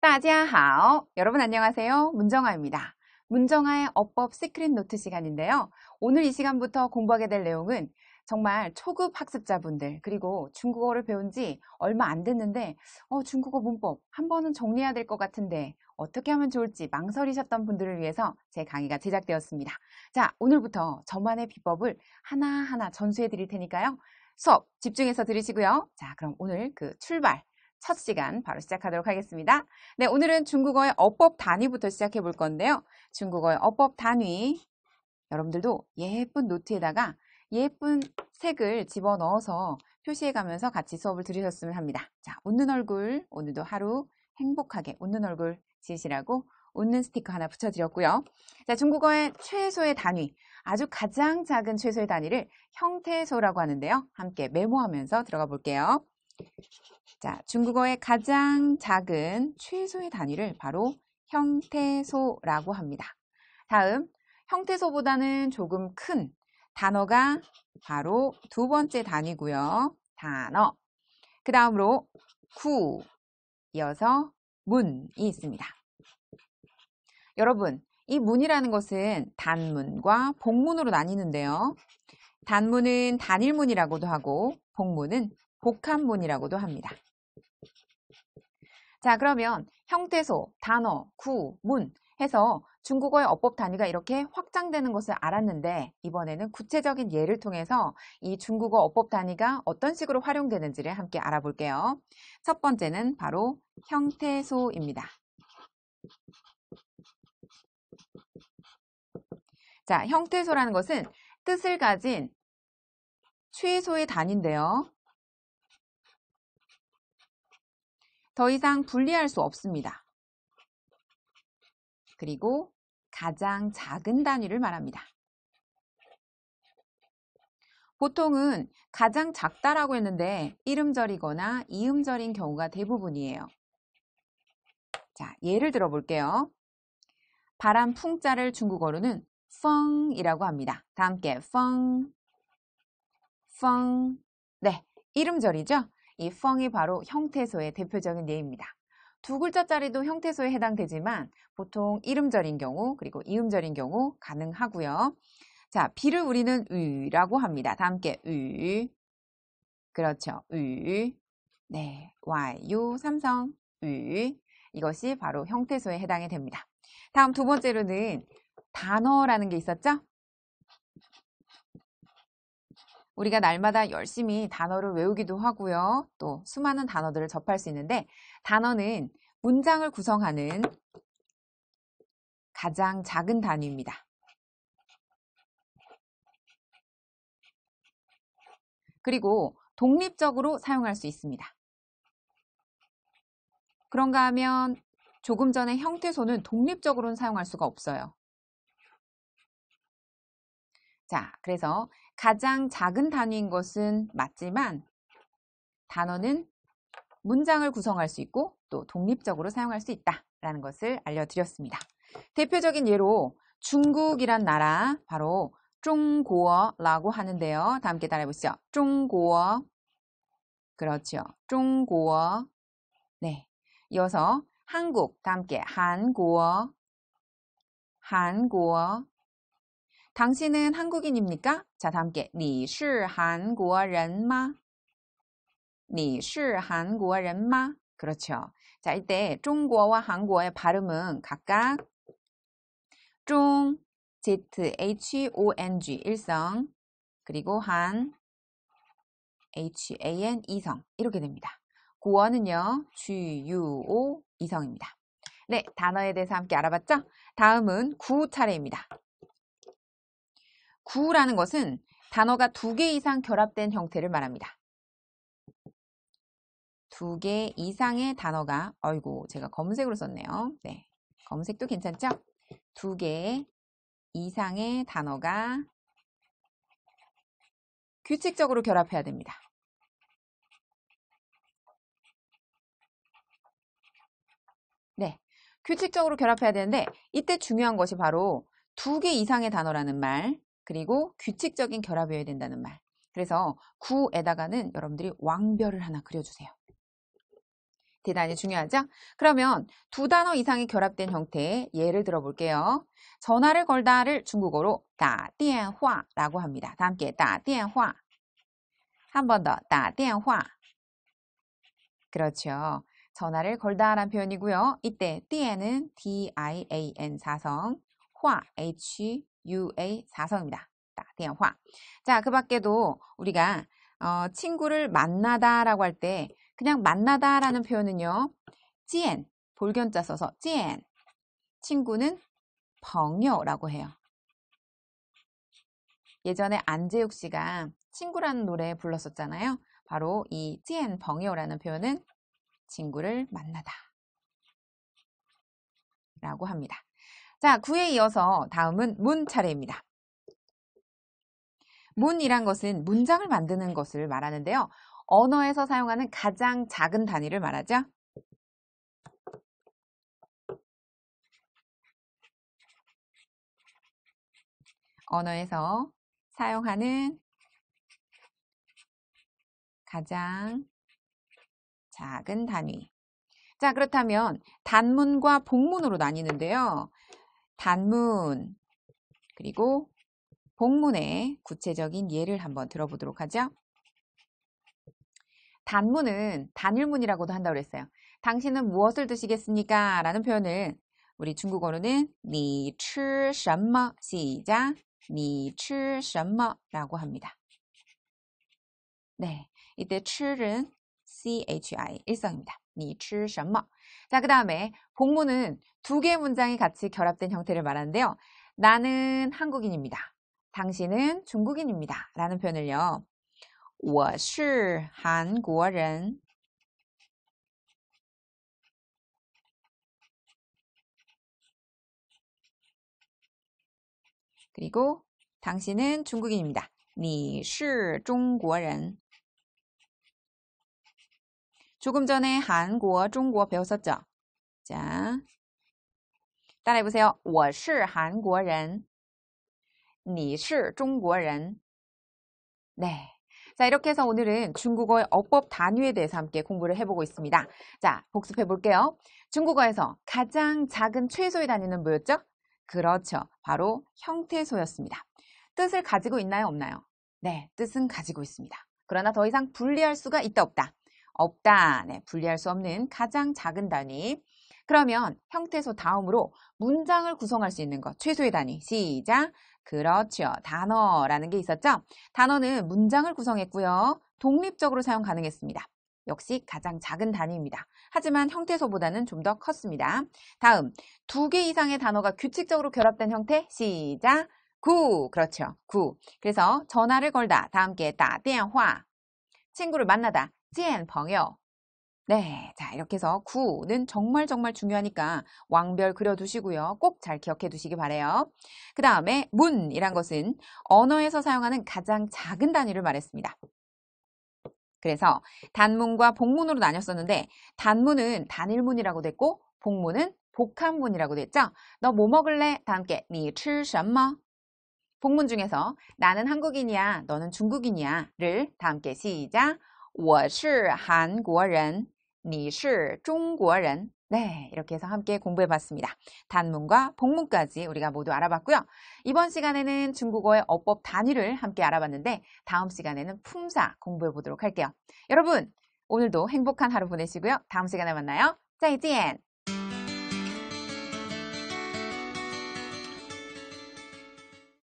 따자하오. 여러분 안녕하세요. 문정아입니다. 문정아의 어법 시크릿 노트 시간인데요. 오늘 이 시간부터 공부하게 될 내용은 정말 초급 학습자분들 그리고 중국어를 배운 지 얼마 안 됐는데 어, 중국어 문법 한 번은 정리해야 될 것 같은데 어떻게 하면 좋을지 망설이셨던 분들을 위해서 제 강의가 제작되었습니다. 자, 오늘부터 저만의 비법을 하나하나 전수해 드릴 테니까요. 수업 집중해서 들으시고요. 자, 그럼 오늘 그 출발 첫 시간 바로 시작하도록 하겠습니다. 네, 오늘은 중국어의 어법 단위부터 시작해 볼 건데요. 중국어의 어법 단위 여러분들도 예쁜 노트에다가 예쁜 색을 집어넣어서 표시해 가면서 같이 수업을 들으셨으면 합니다. 자, 웃는 얼굴 오늘도 하루 행복하게 웃는 얼굴 지으시라고 웃는 스티커 하나 붙여드렸고요. 자, 중국어의 최소의 단위, 아주 가장 작은 최소의 단위를 형태소라고 하는데요. 함께 메모하면서 들어가 볼게요. 자, 중국어의 가장 작은 최소의 단위를 바로 형태소라고 합니다. 다음, 형태소보다는 조금 큰 단어가 바로 두 번째 단위고요. 단어. 그 다음으로 구, 이어서 문이 있습니다. 여러분, 이 문이라는 것은 단문과 복문으로 나뉘는데요. 단문은 단일문이라고도 하고 복문은 복합문이라고도 합니다. 자, 그러면 형태소, 단어, 구, 문 해서 중국어의 어법 단위가 이렇게 확장되는 것을 알았는데 이번에는 구체적인 예를 통해서 이 중국어 어법 단위가 어떤 식으로 활용되는지를 함께 알아볼게요. 첫 번째는 바로 형태소입니다. 자, 형태소라는 것은 뜻을 가진 최소의 단위인데요. 더 이상 분리할 수 없습니다. 그리고 가장 작은 단위를 말합니다. 보통은 가장 작다라고 했는데 이름절이거나 이음절인 경우가 대부분이에요. 자, 예를 들어 볼게요. 바람 풍자를 중국어로는 펑이라고 합니다. 다 함께 펑, 펑. 네, 이름절이죠? 이 펑이 바로 형태소의 대표적인 예입니다. 두 글자짜리도 형태소에 해당되지만 보통 이름절인 경우 그리고 이음절인 경우 가능하고요. 자, 비를 우리는 으라고 합니다. 다 함께 으. 그렇죠. 으. 네. 와유 삼성 으. 이것이 바로 형태소에 해당이 됩니다. 다음 두 번째로는 단어라는 게 있었죠? 우리가 날마다 열심히 단어를 외우기도 하고요. 또 수많은 단어들을 접할 수 있는데 단어는 문장을 구성하는 가장 작은 단위입니다. 그리고 독립적으로 사용할 수 있습니다. 그런가 하면 조금 전에 형태소는 독립적으로는 사용할 수가 없어요. 자, 그래서 가장 작은 단위인 것은 맞지만 단어는 문장을 구성할 수 있고 또 독립적으로 사용할 수 있다라는 것을 알려드렸습니다. 대표적인 예로 중국이란 나라 바로 중고어라고 하는데요. 다 함께 따라해보시죠. 중고어 그렇죠. 중고어 네. 이어서 한국 다 함께 한국어 한국어 당신은 한국인입니까? 자, 다 함께 你是韩国人吗?你是韩国人吗? 그렇죠. 자, 이때 중국어와 한국어의 발음은 각각 중, Z, H, O, N, G 일성 그리고 한 H, A, N 이성 이렇게 됩니다. 구어는요. G, U, O 이성입니다. 네, 단어에 대해서 함께 알아봤죠? 다음은 구 차례입니다. 구라는 것은 단어가 두 개 이상 결합된 형태를 말합니다. 두 개 이상의 단어가 어이고 제가 검은색으로 썼네요. 네, 검은색도 괜찮죠? 두 개 이상의 단어가 규칙적으로 결합해야 됩니다. 네, 규칙적으로 결합해야 되는데 이때 중요한 것이 바로 두 개 이상의 단어라는 말 그리고 규칙적인 결합이어야 된다는 말. 그래서 구에다가는 여러분들이 왕별을 하나 그려주세요. 대단히 중요하죠? 그러면 두 단어 이상이 결합된 형태의 예를 들어볼게요. 전화를 걸다를 중국어로 다띠엔화라고 합니다. 다 함께 다띠엔화. 한 번 더 다띠엔화. 그렇죠. 전화를 걸다란 표현이고요. 이때 띠엔은 D-I-A-N 사성, 화, H, UA4성입니다. 대화. 자, 그 밖에도 우리가 어, 친구를 만나다라고 할 때 그냥 만나다라는 표현은요. 지엔, 볼견자 써서 지엔, 친구는 朋友라고 해요. 예전에 안재욱 씨가 친구라는 노래 불렀었잖아요. 바로 이 지엔, 朋友라는 표현은 친구를 만나다 라고 합니다. 자, 구에 이어서 다음은 문 차례입니다. 문이란 것은 문장을 만드는 것을 말하는데요. 언어에서 사용하는 가장 작은 단위를 말하죠. 언어에서 사용하는 가장 작은 단위. 자, 그렇다면 단문과 복문으로 나뉘는데요. 단문, 그리고 복문의 구체적인 예를 한번 들어보도록 하죠. 단문은 단일문이라고도 한다고 그랬어요. 당신은 무엇을 드시겠습니까? 라는 표현을 우리 중국어로는 你吃什么? 시작. 你吃什么? 라고 합니다. 네, 이때 吃은 chi 일성입니다. 你吃什么? 자, 그 다음에 복문은 두 개의 문장이 같이 결합된 형태를 말하는데요. 나는 한국인입니다. 당신은 중국인입니다. 라는 표현을요. 我是韩国人. 그리고 당신은 중국인입니다. 你是中国人. 조금 전에 한국, 중국 배웠었죠? 자, 따라해보세요. 我是韩国人. 你是中国人. 네. 자, 이렇게 해서 오늘은 중국어의 어법 단위에 대해서 함께 공부를 해보고 있습니다. 자, 복습해 볼게요. 중국어에서 가장 작은 최소의 단위는 뭐였죠? 그렇죠. 바로 형태소였습니다. 뜻을 가지고 있나요? 없나요? 네, 뜻은 가지고 있습니다. 그러나 더 이상 분리할 수가 있다 없다. 없다. 네, 분리할 수 없는 가장 작은 단위. 그러면 형태소 다음으로 문장을 구성할 수 있는 것. 최소의 단위. 시작. 그렇죠. 단어라는 게 있었죠? 단어는 문장을 구성했고요. 독립적으로 사용 가능했습니다. 역시 가장 작은 단위입니다. 하지만 형태소보다는 좀 더 컸습니다. 다음, 두 개 이상의 단어가 규칙적으로 결합된 형태. 시작. 구. 그렇죠. 구. 그래서 전화를 걸다. 다 함께 다电화. 친구를 만나다. 见朋友. 네, 자 이렇게 해서 구는 정말 정말 중요하니까 왕별 그려두시고요. 꼭 잘 기억해 두시기 바래요. 그 다음에 문이란 것은 언어에서 사용하는 가장 작은 단위를 말했습니다. 그래서 단문과 복문으로 나뉘었었는데 단문은 단일문이라고 됐고 복문은 복합문이라고 됐죠. 너 뭐 먹을래? 다 함께 你吃什么? 복문 중에서 나는 한국인이야, 너는 중국인이야를 다 함께 시작. 我是韩国人你是中国人 네, 이렇게 해서 함께 공부해 봤습니다. 단문과 복문까지 우리가 모두 알아봤고요. 이번 시간에는 중국어의 어법 단위를 함께 알아봤는데 다음 시간에는 품사 공부해 보도록 할게요. 여러분, 오늘도 행복한 하루 보내시고요. 다음 시간에 만나요. 再见!